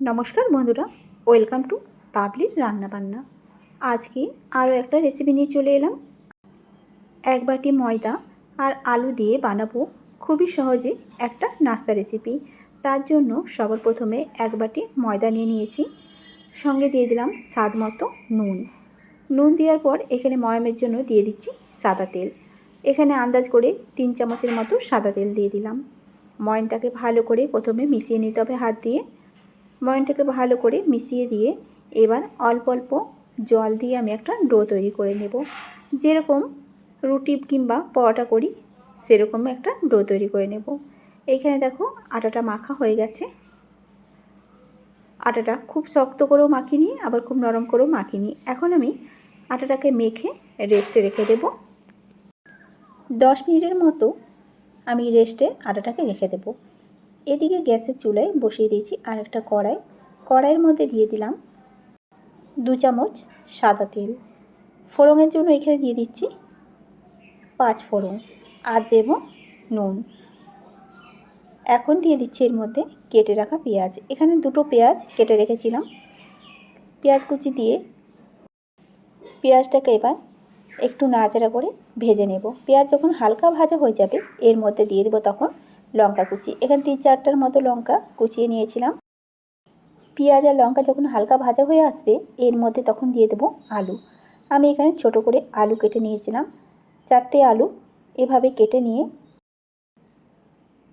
নমস্কার বন্ধুরা, welcome to পাবলির রান্নাবান্না। আজকে আরও একটা রেসিপি নিয়ে চলে এলাম। এক বাটি ময়দা আর আলু দিয়ে বানাবো খুবই সহজে একটা নাস্তা রেসিপি তার জন্য সবার প্রথমে এক বাটি ময়দা নিয়ে নিয়েছি। সঙ্গে দিয়ে দিলাম স্বাদ মতো নুন। নুন দেওয়ার পর এখানে ময়ামের জন্য দিয়ে দিচ্ছি সাদা তেল। এখানে আন্দাজ করে তিন চামচের মতো সাদা তেল দিয়ে দিলাম। ময়নটাকে ভালো করে প্রথমে মিশিয়ে নিতে হবে হাত দিয়ে। ময়নটাকে ভালো করে মিশিয়ে দিয়ে এবার অল্প অল্প জল দিয়ে আমি একটা ডো তৈরি করে নেব। যেরকম রুটি কিংবা পরোটা করি, সেরকম একটা ডো তৈরি করে নেব। এইখানে দেখো আটাটা মাখা হয়ে গেছে। আটাটা খুব শক্ত করেও মাখিনি, আবার খুব নরম করেও মাখিনি। এখন আমি আটাটাকে মেখে রেস্টে রেখে দেব। দশ মিনিটের মতো আমি রেস্টে আটাটাকে রেখে দেবো। এদিকে গ্যাসের চুলায় বসিয়ে দিয়েছি আর একটা কড়াই। কড়াইয়ের মধ্যে দিয়ে দিলাম দু চামচ সাদা তেল। ফোড়নের জন্য এখানে দিয়ে দিচ্ছি পাঁচ ফোড়ন আর দেব নুন। এখন দিয়ে দিচ্ছি এর মধ্যে কেটে রাখা পেঁয়াজ। এখানে দুটো পেঁয়াজ কেটে রেখেছিলাম। পেঁয়াজ কুচি দিয়ে পেঁয়াজটাকে এবার একটু নাড়াচাড়া করে ভেজে নেব। পেঁয়াজ যখন হালকা ভাজা হয়ে যাবে, এর মধ্যে দিয়ে দেবো তখন লঙ্কা কুচি। এখানে তিন চারটার মতো লঙ্কা কুচিয়ে নিয়েছিলাম। পেঁয়াজ আর লঙ্কা যখন হালকা ভাজা হয়ে আসবে, এর মধ্যে তখন দিয়ে দেবো আলু। আমি এখানে ছোট করে আলু কেটে নিয়েছিলাম। চারটে আলু এভাবে কেটে নিয়ে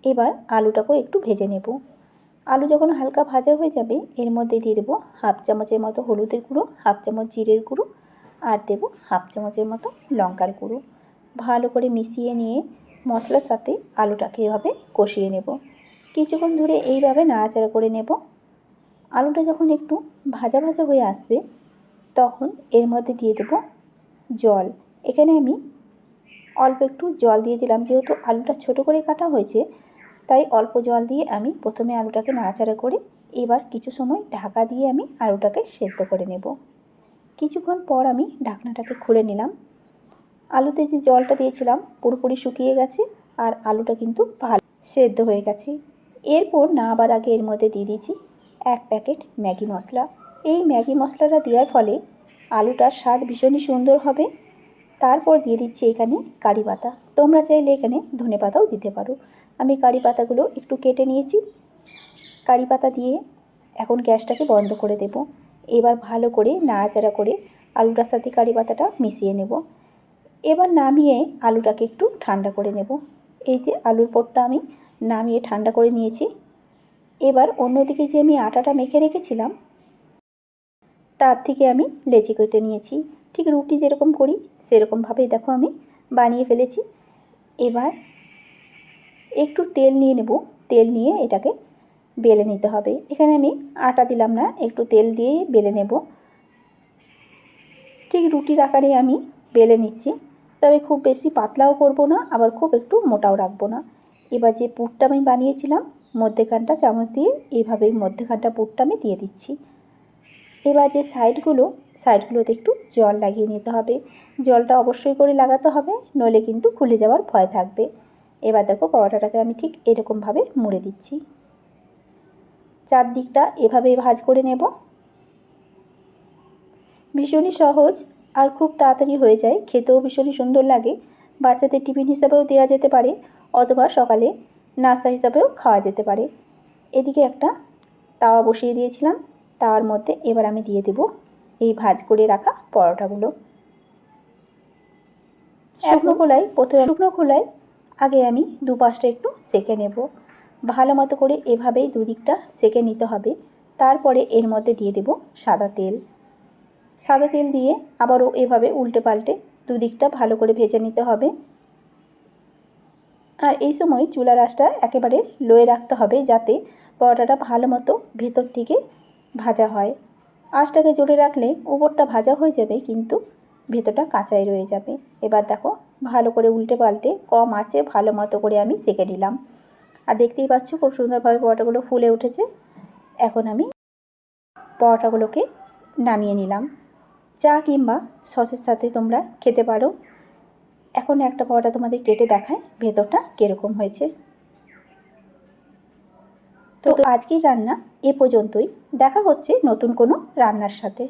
এবার আলুটাকেও একটু ভেজে নেব। আলু যখন হালকা ভাজা হয়ে যাবে, এর মধ্যে দিয়ে দেবো হাফ চামচের মতো হলুদের গুঁড়ো, হাফ চামচ জিরের গুঁড়ো, আর দেবো হাফ চামচের মতো লঙ্কার গুঁড়ো। ভালো করে মিশিয়ে নিয়ে মশলার সাথে আলুটাকে এভাবে কষিয়ে নেব। কিছুক্ষণ ধরে এইভাবে নাড়াচাড়া করে নেব। আলুটা যখন একটু ভাজা ভাজা হয়ে আসবে, তখন এর মধ্যে দিয়ে দেব জল। এখানে আমি অল্প একটু জল দিয়ে দিলাম। যেহেতু আলুটা ছোট করে কাটা হয়েছে, তাই অল্প জল দিয়ে আমি প্রথমে আলুটাকে নাড়াচাড়া করে এবার কিছু সময় ঢাকা দিয়ে আমি আলুটাকে সেদ্ধ করে নেব। কিছুক্ষণ পর আমি ঢাকনাটাকে খুলে নিলাম। আলুতে যে জলটা দিয়েছিলাম, পুরোপুরি শুকিয়ে গেছে আর আলুটা কিন্তু ভালো সেদ্ধ হয়ে গেছে। এরপর না আবার আগে এর মধ্যে দিয়ে দিয়েছি এক প্যাকেট ম্যাগি মশলা। এই ম্যাগি মশলাটা দেওয়ার ফলে আলুটার স্বাদ ভীষণই সুন্দর হবে। তারপর দিয়ে দিচ্ছি এখানে কারি পাতা। তোমরা চাইলে এখানে ধনে পাতাও দিতে পারো। আমি কারি পাতাগুলো একটু কেটে নিয়েছি। কারি পাতা দিয়ে এখন গ্যাসটাকে বন্ধ করে দেব। এবার ভালো করে নাড়াচাড়া করে আলুটার সাথে কারি পাতাটা মিশিয়ে নেব। এবার নামিয়ে আলুটাকে একটু ঠান্ডা করে নেব। এই যে আলুর পটটা আমি নামিয়ে ঠান্ডা করে নিয়েছি। এবার অন্যদিকে যে আমি আটাটা মেখে রেখেছিলাম, তার থেকে আমি লেচি কেটে নিয়েছি। ঠিক রুটি যেরকম করি, সেরকমভাবেই দেখো আমি বানিয়ে ফেলেছি। এবার একটু তেল নিয়ে নেব। তেল নিয়ে এটাকে বেলে নিতে হবে। এখানে আমি আটা দিলাম না, একটু তেল দিয়ে বেলে নেব। ঠিক রুটির আকারে আমি বেলে নিচ্ছি। তবে খুব বেশি পাতলাও করব না, আবার খুব একটু মোটাও রাখব না। এবার যে পুরটা আমি বানিয়েছিলাম, মধ্যেখানটা চামচ দিয়ে এইভাবেই মধ্যেখানটা পুরটা আমি দিয়ে দিচ্ছি। এবার যে সাইডগুলো, সাইডগুলোতে একটু জল লাগিয়ে নিতে হবে। জলটা অবশ্যই করে লাগাতে হবে, নইলে কিন্তু খুলে যাওয়ার ভয় থাকবে। এবার দেখো পরোটাটাকে আমি ঠিক এরকমভাবে মুড়ে দিচ্ছি। চারদিকটা এভাবে ভাজ করে নেব। ভীষণই সহজ আর খুব তাড়াতাড়ি হয়ে যায়। খেতেও ভীষণই সুন্দর লাগে। বাচ্চাদের টিফিন হিসাবেও দেওয়া যেতে পারে অথবা সকালে নাস্তা হিসাবেও খাওয়া যেতে পারে। এদিকে একটা তাওয়া বসিয়ে দিয়েছিলাম। তাওয়ার মধ্যে এবার আমি দিয়ে দেব এই ভাজ করে রাখা পরোটাগুলো। শুকনো খোলায় প্রথমে শুকনো খোলায় আগে আমি দু পাশটা একটু সেকে নেব। ভালো মতো করে এভাবেই দুদিকটা সেকে নিতে হবে। তারপরে এর মধ্যে দিয়ে দেব সাদা তেল। সাদা তেল দিয়ে আবারও এভাবে উল্টে পাল্টে দুদিকটা ভালো করে ভেজে নিতে হবে। আর এই সময় চুলার আঁচটা একেবারে লোয়ে রাখতে হবে যাতে পরোটাটা ভালো মতো ভেতর থেকে ভাজা হয়। আঁচটাকে জোরে রাখলে উপরটা ভাজা হয়ে যাবে কিন্তু ভেতরটা কাঁচাই রয়ে যাবে। এবার দেখো ভালো করে উল্টে পাল্টে কম আঁচে ভালো মতো করে আমি সেঁকে নিলাম। আর দেখতেই পাচ্ছ খুব সুন্দরভাবে পরোটাগুলো ফুলে উঠেছে। এখন আমি পরোটাগুলোকে নামিয়ে নিলাম। চা কিংবা সসের সাথে তোমরা খেতে পারো। এখন একটা পরোটা তোমাদের কেটে দেখায় ভেতরটা কীরকম হয়েছে। তো আজকের রান্না এ পর্যন্তই। দেখা হচ্ছে নতুন কোনো রান্নার সাথে।